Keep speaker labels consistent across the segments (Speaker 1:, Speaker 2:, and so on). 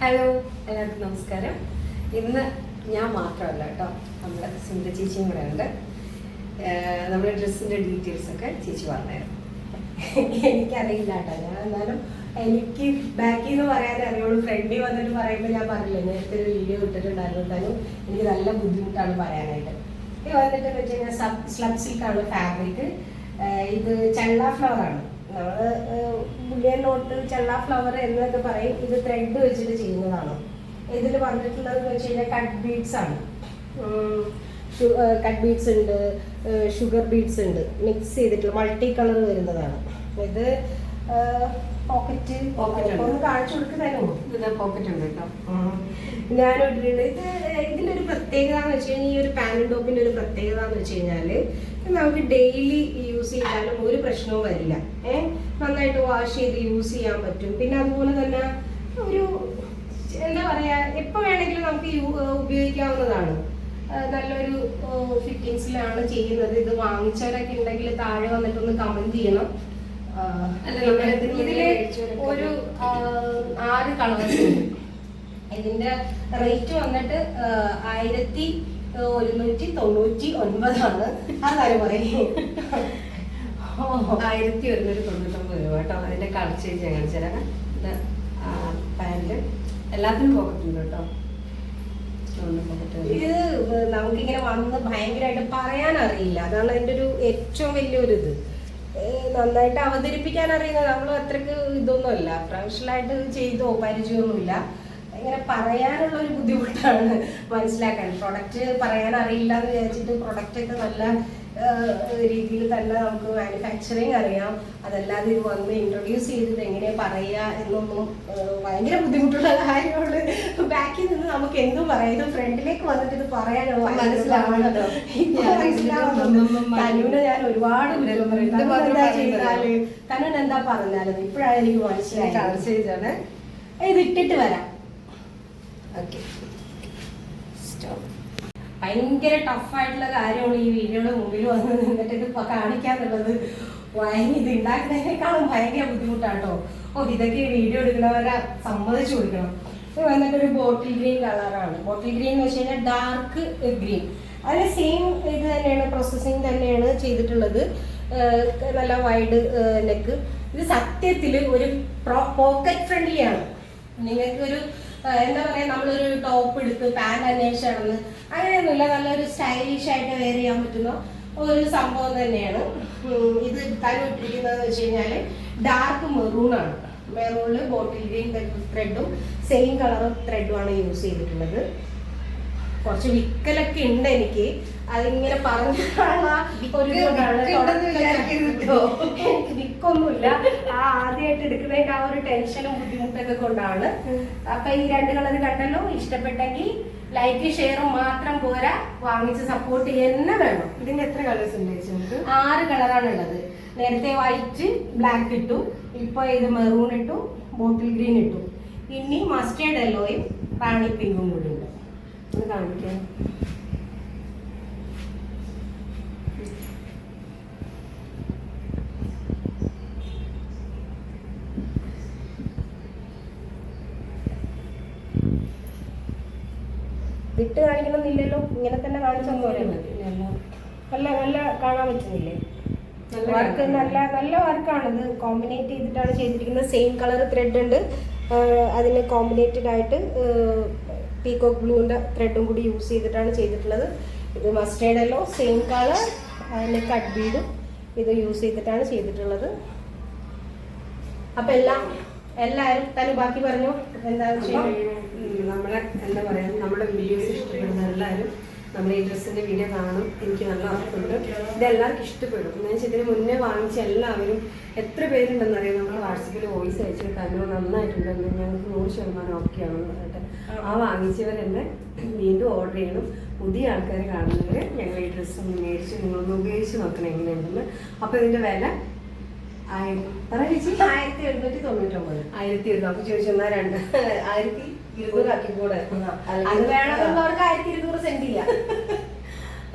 Speaker 1: Hello എല്ലാവർക്കും നമസ്കാരം. ഇന്ന് ഞാൻ മാത്രമല്ല കേട്ടോ നമ്മുടെ സുന്ദര ചേച്ചിയും കൂടെ ഉണ്ട്. നമ്മുടെ ഡ്രസ്സിന്റെ ഡീറ്റെയിൽസ് ഒക്കെ ചേച്ചി പറഞ്ഞുതരും.
Speaker 2: എനിക്കറിയില്ല കേട്ടോ ഞാൻ എന്നാലും എനിക്ക് ബാക്കിൽ നിന്ന് പറയാൻ അറിയുള്ളൂ. ഫ്രണ്ടിൽ വന്നിട്ട് പറയുമ്പോൾ ഞാൻ പറഞ്ഞില്ല നേരത്തെ ഒരു വീഡിയോ ഇട്ടിട്ടുണ്ടായിരുന്നു എനിക്ക് നല്ല ബുദ്ധിമുട്ടാണ് പറയാനായിട്ട്. ഇത് വന്നിട്ട് വെച്ച് കഴിഞ്ഞാൽ സ്ലബ് സിൽക്കാണ് ഫാബ്രിക് ഇത് ചെള്ള ഫ്ലവർ ആണ്. നമ്മൾ ബുള്ളിയൻ നോട്ട് ചെള്ള ഫ്ലവർ എന്നൊക്കെ പറയും. ഇത് ത്രെഡ് വെച്ചിട്ട് ചെയ്യുന്നതാണ്. ഇതിൽ വന്നിട്ടുള്ളത് വെച്ച് കഴിഞ്ഞാൽ കട്ട് ബീഡ്സ് ആണ്. കട്ട് ബീഡ്സ് ഉണ്ട് ഷുഗർ ബീഡ്സ് ഉണ്ട്. മിക്സ് ചെയ്തിട്ടുള്ള മൾട്ടി കളർ വരുന്നതാണ്. ഇത് പോക്കറ്റ്. ഒന്ന് കാണിച്ചു കൊടുക്കുന്നതിനോ
Speaker 1: പോക്കറ്റ് ഉണ്ട് കേട്ടോ.
Speaker 2: ഞാനിട്ടിട്ടുണ്ട് ഇത് ഇതിന്റെ ഒരു പ്രത്യേകത എന്ന് വെച്ച് കഴിഞ്ഞാൽ ഈ ഒരു പാനൽ ടോപ്പിന്റെ ഒരു പ്രത്യേകത എന്ന് വെച്ച് നമുക്ക് ഡെയിലി യൂസ് ചെയ്താലും ഒരു പ്രശ്നവും വരില്ല. ഏഹ് നന്നായിട്ട് വാഷ് ചെയ്ത് യൂസ് ചെയ്യാൻ പറ്റും. പിന്നെ അതുപോലെ തന്നെ ഒരു എന്താ പറയാ എപ്പോ വേണമെങ്കിലും നമുക്ക് ഉപയോഗിക്കാവുന്നതാണ്. നല്ലൊരു ഫിറ്റിങ്സിലാണ് ചെയ്യുന്നത്. ഇത് വാങ്ങിച്ചവരൊക്കെ ഉണ്ടെങ്കിൽ താഴെ വന്നിട്ടൊന്ന് കമന്റ് ചെയ്യണം.
Speaker 1: ഇതിൽ
Speaker 2: ഒരു ആറ് കളേഴ്സ് ഇതിന്റെ റേറ്റ് വന്നിട്ട് ആയിരത്തി ഒരുന്നൂറ്റി തൊണ്ണൂറ്റി ഒൻപതാണ്. അതാരും പറയും?
Speaker 1: ആയിരത്തി ഒരുന്നൂറ്റി തൊണ്ണൂറ്റൊമ്പത് രൂപ കേട്ടോ. അതിന്റെ കളർ ചേഞ്ച് ഞാൻ കാണിച്ചു തരാം. ഇത് പാന്റ് എല്ലാത്തിനും പോക്കറ്റ് ഉണ്ട് കേട്ടോ.
Speaker 2: ഇത് നമുക്കിങ്ങനെ വന്ന് ഭയങ്കരമായിട്ട് പറയാൻ അറിയില്ല അതാണ് അതിന്റെ ഒരു ഏറ്റവും വലിയൊരു ഇത് നന്നായിട്ട് അവതരിപ്പിക്കാൻ അറിയുന്ന നമ്മൾ അത്രയ്ക്ക് ഇതൊന്നുമല്ല. പ്രൊഫഷണലായിട്ട് ചെയ്തോ പരിചയമൊന്നുമില്ല. ഇങ്ങനെ പറയാനുള്ള ഒരു ബുദ്ധിമുട്ടാണ് മനസ്സിലാക്കാൻ. പ്രൊഡക്റ്റ് പറയാൻ അറിയില്ല എന്ന് വിചാരിച്ചിട്ട് പ്രൊഡക്റ്റ് ഒക്കെ നല്ല രീതിയിൽ തന്നെ നമുക്ക് മാനുഫാക്ചറിങ് അറിയാം. അതല്ലാതെ ഇത് വന്ന് ഇൻട്രൊഡ്യൂസ് ചെയ്തത് എങ്ങനെ പറയുക എന്നൊന്നും ഭയങ്കര ബുദ്ധിമുട്ടുള്ള കാര്യമാണ്. ബാക്കിൽ നിന്ന് നമുക്ക് എന്തും പറയാം? ഇത് ഫ്രണ്ടിലേക്ക് വന്നിട്ട് ഇത് പറയാനോ? മനസ്സിലാവണല്ലോ
Speaker 1: ഞാൻ
Speaker 2: മനസ്സിലാവുന്നുണ്ട്. തനുവിനെ ഞാൻ ഒരുപാട് എന്താ
Speaker 1: പറയുന്നത്.
Speaker 2: ചെയ്താൽ? തനുവിന് എന്താ പറഞ്ഞാലും? ഇപ്പോഴാണ് എനിക്ക്
Speaker 1: മനസ്സിലായി
Speaker 2: മനസ്സിലായത് ഇത് ഇട്ടിട്ട് വരാം.
Speaker 1: ഓക്കെ.
Speaker 2: ഭയങ്കര ടഫായിട്ടുള്ള കാര്യമാണ് ഈ വീഡിയോയുടെ മുമ്പിൽ വന്ന് നിന്നിട്ട് ഇത് ഇപ്പൊ കാണിക്കാന്നുള്ളത് ഭയങ്കര ഇത് ഉണ്ടാക്കുന്നതിനേക്കാളും ഭയങ്കര ബുദ്ധിമുട്ടാട്ടോ. ഓ ഇതൊക്കെ വീഡിയോ എടുക്കുന്നവരെ സമ്മതിച്ചു കൊടുക്കണം. ഇത് വന്നിട്ട് ഒരു ബോട്ടിൽ ഗ്രീൻ കളറാണ് ബോട്ടിൽ ഗ്രീൻ എന്ന് വെച്ച് കഴിഞ്ഞാൽ ഡാർക്ക് ഗ്രീൻ അതിന് സെയിം ഇത് തന്നെയാണ് പ്രോസസ്സിങ് തന്നെയാണ് ചെയ്തിട്ടുള്ളത്. നല്ല വൈഡ് നെക്ക് ഇത് സത്യത്തിൽ ഒരു പോക്കറ്റ് ഫ്രണ്ട്ലി ആണ്. നിങ്ങൾക്ക് ഒരു എന്താ പറയാ നമ്മളൊരു ടോപ്പ് എടുത്ത് പാന്റ് അന്വേഷിച്ച് നടന്ന് അങ്ങനെയൊന്നുമില്ല നല്ലൊരു സ്റ്റൈലിഷ് ആയിട്ട് വെയർ ചെയ്യാൻ പറ്റുന്ന ഒരു സംഭവം തന്നെയാണ്. ഇത് തന്നെ ഇട്ടിരിക്കുന്നത് വെച്ച് കഴിഞ്ഞാൽ ഡാർക്ക് മെറൂണാണ് ആണ്. മെറൂണിൽ ബോട്ടിൽ ഗ്രീൻ ത്രെഡും സെയിം കളർ ത്രെഡും ആണ് യൂസ് ചെയ്തിട്ടുള്ളത്. കുറച്ച് വിക്കലൊക്കെ ഉണ്ട് എനിക്ക്. അതിങ്ങനെ
Speaker 1: വിചാരിക്കരുത്
Speaker 2: വിക്കൊന്നുമില്ല. ആ ആദ്യമായിട്ട് എടുക്കുന്നതിന്റെ ആ ഒരു ടെൻഷനും ബുദ്ധിമുട്ടൊക്കെ കൊണ്ടാണ്. അപ്പൊ ഈ രണ്ട് കളർ കണ്ടല്ലോ. ഇഷ്ടപ്പെട്ടെങ്കിൽ ലൈക്ക് ഷെയറും മാത്രം പോരാ. വാങ്ങിച്ച് സപ്പോർട്ട് ചെയ്യുന്ന വേണം.
Speaker 1: ഇതിന്റെ എത്ര കളേഴ്സ് ഉണ്ട്
Speaker 2: ആറ് കളറാണ് ഉള്ളത്. നേരത്തെ വൈറ്റ് ബ്ലാക്ക് ഇട്ടു. ഇപ്പൊ ഇത് മെറൂൺ ഇട്ടു ബോട്ടിൽ ഗ്രീൻ ഇട്ടു. ഇനി മസ്റ്റേർഡ് എല്ലോയും റാണി പിങ്കും കൂടി ഉണ്ട്.
Speaker 1: ഒന്ന് കാണിക്കാം.
Speaker 2: വിട്ട് കാണിക്കണമെന്നില്ലല്ലോ. ഇങ്ങനെ തന്നെ കാണിച്ചാൽ പോരെ നല്ല നല്ല കാണാൻ പറ്റുന്നില്ലേ?
Speaker 1: നല്ല
Speaker 2: വർക്ക് നല്ല നല്ല വർക്കാണ് ഇത് കോമ്പിനേറ്റ് ചെയ്തിട്ടാണ് ചെയ്തിരിക്കുന്നത്. സെയിം കളർ ത്രെഡ് ഉണ്ട്. അതിന് കോമ്പിനേറ്റഡ് ആയിട്ട് പീകോക്ക് ബ്ലൂവിന്റെ ത്രെഡും കൂടി യൂസ് ചെയ്തിട്ടാണ് ചെയ്തിട്ടുള്ളത്. ഇത് മസ്റ്റേഡ് അല്ലോ സെയിം കളർ അതിന് കട്ട് ബീഡും ഇത് യൂസ് ചെയ്തിട്ടാണ് ചെയ്തിട്ടുള്ളത്. അപ്പം എല്ലാം എല്ലാവരും തന്നെ ബാക്കി പറഞ്ഞു? എന്താണെന്ന് വെച്ചാൽ
Speaker 1: നമ്മളെ എന്താ പറയാ നമ്മുടെ വീഡിയോസ് ഇഷ്ടപ്പെടുന്ന എല്ലാവരും നമ്മുടെ ഈ ഡ്രസ്സിന്റെ വീഡിയോ കാണും. എനിക്ക് നല്ല ഉറപ്പുണ്ട്. ഇത് എല്ലാവർക്കും ഇഷ്ടപ്പെടും. എന്ന് വെച്ചാൽ ഇതിന് മുന്നേ വാങ്ങിച്ച എല്ലാവരും എത്ര പേരുണ്ടെന്ന് അറിയാം. നമ്മൾ വാട്സപ്പിൽ വോയിസ് അയച്ചു തന്നു നന്നായിട്ടുണ്ടെന്ന് ഞങ്ങൾക്ക് നൂറ് ശതമാനം ഓക്കെ ആണെന്ന് പറഞ്ഞിട്ട്. ആ വാങ്ങിച്ചവരെന്നെ വീണ്ടും ഓർഡർ ചെയ്യണം. പുതിയ ആൾക്കാർ കാണുന്നവർ ഞങ്ങൾ ഈ ഡ്രസ്സ് മേടിച്ച് നിങ്ങളൊന്ന് ഉപയോഗിച്ച് നോക്കണം എങ്ങനെയുണ്ടെന്ന്. അപ്പോൾ ഇതിന്റെ വില
Speaker 2: ആയിരത്തി എഴുന്നൂറ്റി തൊണ്ണൂറ്റൊമ്പത്
Speaker 1: ആയിരത്തി ഇരുന്നൂറ് അപ്പൊ ചോദിച്ചു എന്നാ രണ്ട്? ആയിരത്തി ഇരുന്നൂറ് ആക്കി കൂടെ
Speaker 2: അത് വേണമെന്നുള്ളവർക്ക് ആയിരത്തി ഇരുന്നൂറ് സെന്റ് ചെയ്യാം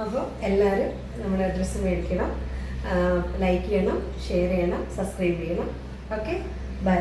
Speaker 1: അപ്പോൾ എല്ലാവരും നമ്മുടെ അഡ്രസ്സ് മേടിക്കണം. ലൈക്ക് ചെയ്യണം ഷെയർ ചെയ്യണം സബ്സ്ക്രൈബ് ചെയ്യണം. Okay bye